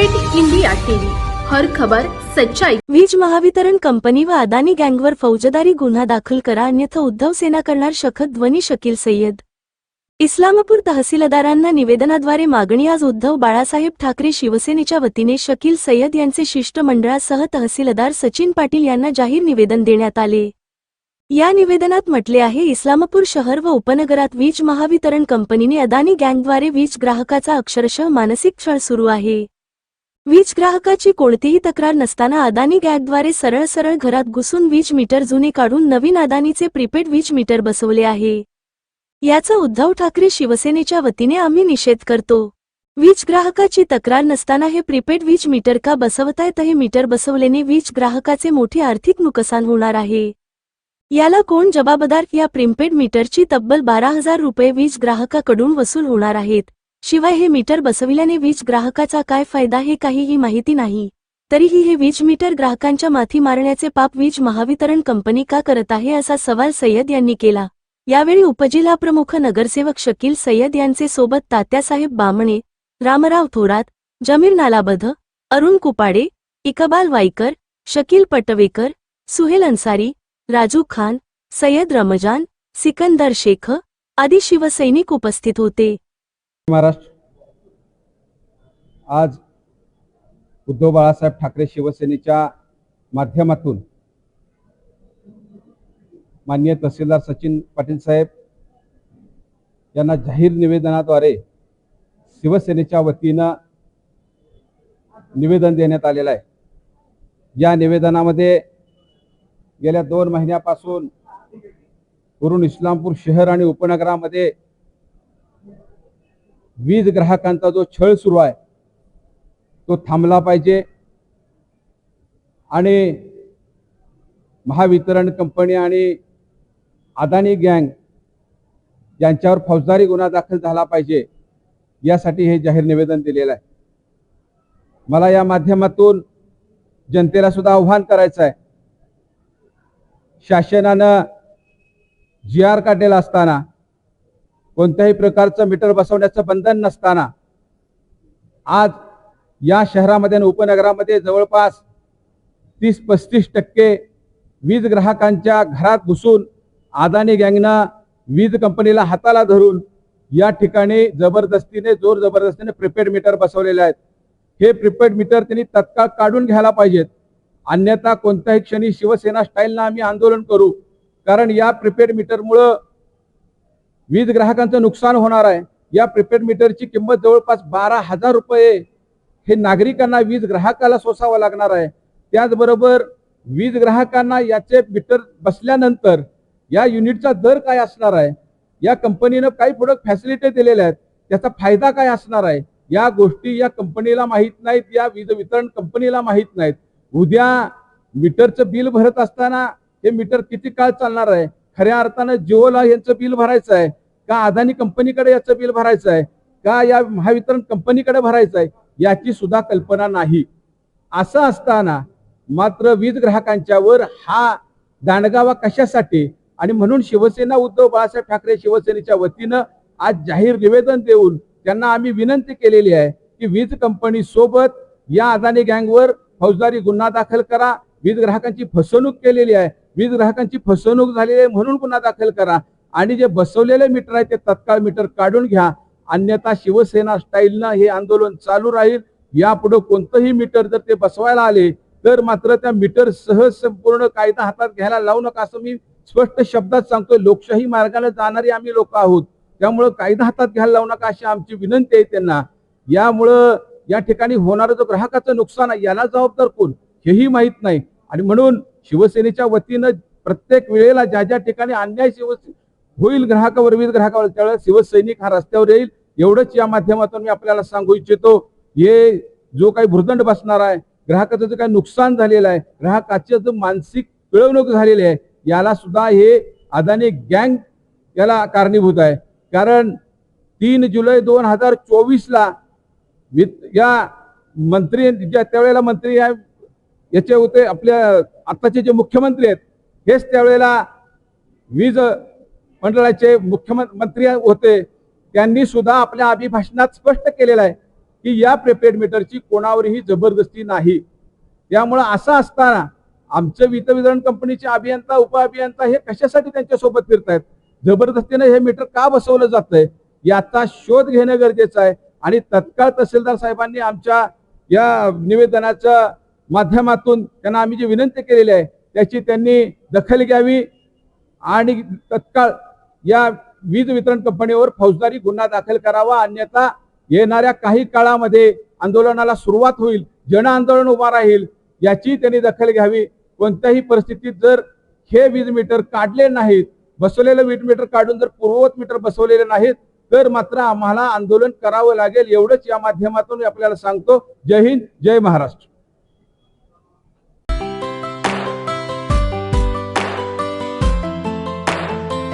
Red India TV. हर खबर सच्चाई. वीज महावितरण कंपनी व अदानी गँगवर फौजदारी गुन्हा दाखल करा अन्यथा उद्धव सेना करणार शखत ध्वनी शकील सय्यद. इस्लामपूर तहसीलदारांना निवेदनाद्वारे मागणी आज उद्धव बाळासाहेब ठाकरे शिवसेनेच्या वतीने शकील सय्यद यांचे शिष्टमंडळासह तहसीलदार सचिन पाटील यांना जाहीर निवेदन देण्यात आले. या निवेदनात म्हटले आहे इस्लामपूर शहर व उपनगरात वीज महावितरण कंपनीने अदानी गँगद्वारे वीज ग्राहकाचा अक्षरशः मानसिक छळ सुरू आहे. वीज ग्राहकाची कोणतीही तक्रार नसताना अदानी गॅगद्वारे सरळ सरळ घरात घुसून वीज मीटर जुने काढून नवीन अदानीचे प्रीपेड वीज मीटर बसवले आहे. याचा उद्धव ठाकरे शिवसेनेच्या वतीने आम्ही निषेध करतो. वीज ग्राहकाची तक्रार नसताना हे प्रीपेड वीज मीटर का बसवतायत? हे मीटर बसवल्याने वीज ग्राहकाचे मोठे आर्थिक नुकसान होणार आहे. याला कोण जबाबदार? या प्रीपेड मीटरची तब्बल बारा हजार रुपये वीज ग्राहकाकडून वसूल होणार आहेत. शिवाय हे मीटर बसविल्याने वीज ग्राहकाचा काय फायदा हे काहीही माहिती नाही. तरीही हे वीज मीटर ग्राहकांच्या माथी मारण्याचे पाप वीज महावितरण कंपनी का करत आहे असा सवाल सय्यद यांनी केला. यावेळी उपजिल्हा प्रमुख नगरसेवक शकील सय्यद यांचे सोबत तात्यासाहेब बामणे रामराव थोरात जमीर नालाबध अरुण कुपाडे इकबाल वाईकर शकील पटवेकर सुहेल अन्सारी राजू खान सय्यद रमजान सिकंदर शेख आदी शिवसैनिक उपस्थित होते. महाराष्ट्र. आज उद्धव बाळासाहेब ठाकरे शिवसेनेच्या माध्यमातून माननीय तहसीलदार सचिन पाटील साहेब यांना जाहीर निवेदनाद्वारे शिवसेनेच्या वतीनं निवेदन देण्यात आलेलं आहे. या निवेदनामध्ये गेल्या दोन महिन्यापासून वरून इस्लामपूर शहर आणि उपनगरामध्ये वीज ग्राहकांचा जो छळ सुरू आहे तो थांबला पाहिजे. आणि महावितरण कंपनी आणि अदानी गँग यांच्यावर फौजदारी गुन्हा दाखल झाला पाहिजे यासाठी हे जाहीर निवेदन दिलेलं आहे. मला या माध्यमातून जनतेला सुद्धा आव्हान करायचं आहे. शासनानं जी आर काढलेला असताना कोणत्याही प्रकारचं मीटर बसवण्याचं बंधन नसताना आज या शहरामध्ये आणि उपनगरामध्ये जवळपास तीस पस्तीस टक्के वीज ग्राहकांच्या घरात घुसून अदानी गँगनं वीज कंपनीला हाताला धरून या ठिकाणी जबरदस्तीने जोर जबरदस्तीने प्रिपेड मीटर बसवलेले आहेत. हे प्रिपेड मीटर त्यांनी तत्काळ काढून घ्यायला पाहिजेत. अन्यथा कोणत्याही क्षणी शिवसेना स्टाईलनं आम्ही आंदोलन करू. कारण या प्रिपेड मीटरमुळं वीज ग्राहकांचं नुकसान होणार आहे. या प्रिपेड मीटरची किंमत जवळपास बारा हजार रुपये हे नागरिकांना वीज ग्राहकाला सोसावं लागणार आहे. त्याचबरोबर वीज ग्राहकांना याचे मीटर बसल्यानंतर या युनिटचा दर काय असणार आहे? या कंपनीनं काही प्रोडक्ट फॅसिलिटी दिलेल्या आहेत. त्याचा फायदा काय असणार आहे? या गोष्टी या कंपनीला माहीत नाहीत. या वीज वितरण कंपनीला माहीत नाहीत. उद्या मीटरचं बिल भरत असताना हे मीटर किती काळ चालणार आहे? खऱ्या अर्थानं जिओला यांचं बिल भरायचं आहे. का अदानी कंपनीकडे याचं बिल भरायचं आहे? का या महावितरण कंपनीकडे भरायचं आहे? याची सुद्धा कल्पना नाही. असं असताना मात्र वीज ग्राहकांच्यावर हा दांडगावा कशासाठी? आणि म्हणून शिवसेना उद्धव बाळासाहेब ठाकरे शिवसेनेच्या वतीनं आज जाहीर निवेदन देऊन त्यांना आम्ही विनंती केलेली आहे की वीज कंपनी सोबत या अदानी गँगवर फौजदारी गुन्हा दाखल करा. वीज ग्राहकांची फसवणूक केलेली आहे. वीज ग्राहकांची फसवणूक झालेली आहे म्हणून गुन्हा दाखल करा. आणि जे बसवलेले मीटर आहे ते तत्काळ मीटर काढून घ्या. अन्यथा शिवसेना स्टाईलनं हे आंदोलन चालू राहील. यापुढे कोणतंही मीटर जर ते बसवायला आले तर मात्र त्या मीटर सहज संपूर्ण कायदा हातात घ्यायला लावू नका असं मी स्पष्ट शब्दात सांगतोय. लोकशाही मार्गाने जाणारी आम्ही लोक आहोत. त्यामुळं कायदा हातात घ्यायला लावू नका अशी आमची विनंती आहे त्यांना. यामुळं या ठिकाणी होणारं जो ग्राहकाचं नुकसान आहे याला जबाबदार कोण? हेही माहीत नाही. आणि म्हणून शिवसेनेच्या वतीनं प्रत्येक वेळेला ज्या ज्या ठिकाणी अन्याय शिवसेना होईल ग्राहकावर वीज ग्राहकावर. त्यावेळेस शिवसैनिक हा रस्त्यावर येईल. एवढंच या माध्यमातून मी आपल्याला सांगू इच्छितो हे जो काही भुर्दंड बसणार आहे ग्राहकाचं जे काही नुकसान झालेलं आहे ग्राहकाची जो मानसिक पिळवणूक झालेली आहे याला सुद्धा हे अदानी गँग याला कारणीभूत आहे. कारण तीन जुलै दोन हजार चोवीसला या मंत्री ज्या त्यावेळेला मंत्री या याचे होते आपल्या आत्ताचे जे मुख्यमंत्री आहेत हेच त्यावेळेला वीज मंडळाचे मुख्यमंत्री होते त्यांनी सुद्धा आपल्या अभिभाषणात स्पष्ट केलेलं आहे की या प्रिपेड मीटरची कोणावरही जबरदस्ती नाही. त्यामुळं असं असताना आमचं वित्त वितरण कंपनीचे अभियंता उपअभियंता हे कशासाठी त्यांच्यासोबत फिरतायत? जबरदस्तीने हे मीटर का बसवलं जातंय? याचा शोध घेणं गरजेचं आहे. आणि तत्काळ तहसीलदार साहेबांनी आमच्या या निवेदनाच्या माध्यमातून त्यांना आम्ही जी विनंती केलेली आहे त्याची त्यांनी दखल घ्यावी आणि तत्काळ या वीज वितरण कंपनीवर फौजदारी गुन्हा दाखल करावा अन्यथा येणाऱ्या काही काळामध्ये आंदोलनाला सुरुवात होईल जन आंदोलन उभा राहील याची त्यांनी दखल घ्यावी. कोणत्याही परिस्थितीत जर हे वीज मीटर काढले नाहीत बसवलेलं वीज मीटर काढून जर पूर्ववत मीटर बसवलेले नाहीत तर मात्र आम्हाला आंदोलन करावं लागेल एवढंच या माध्यमातून आपल्याला सांगतो. जय हिंद जय महाराष्ट्र.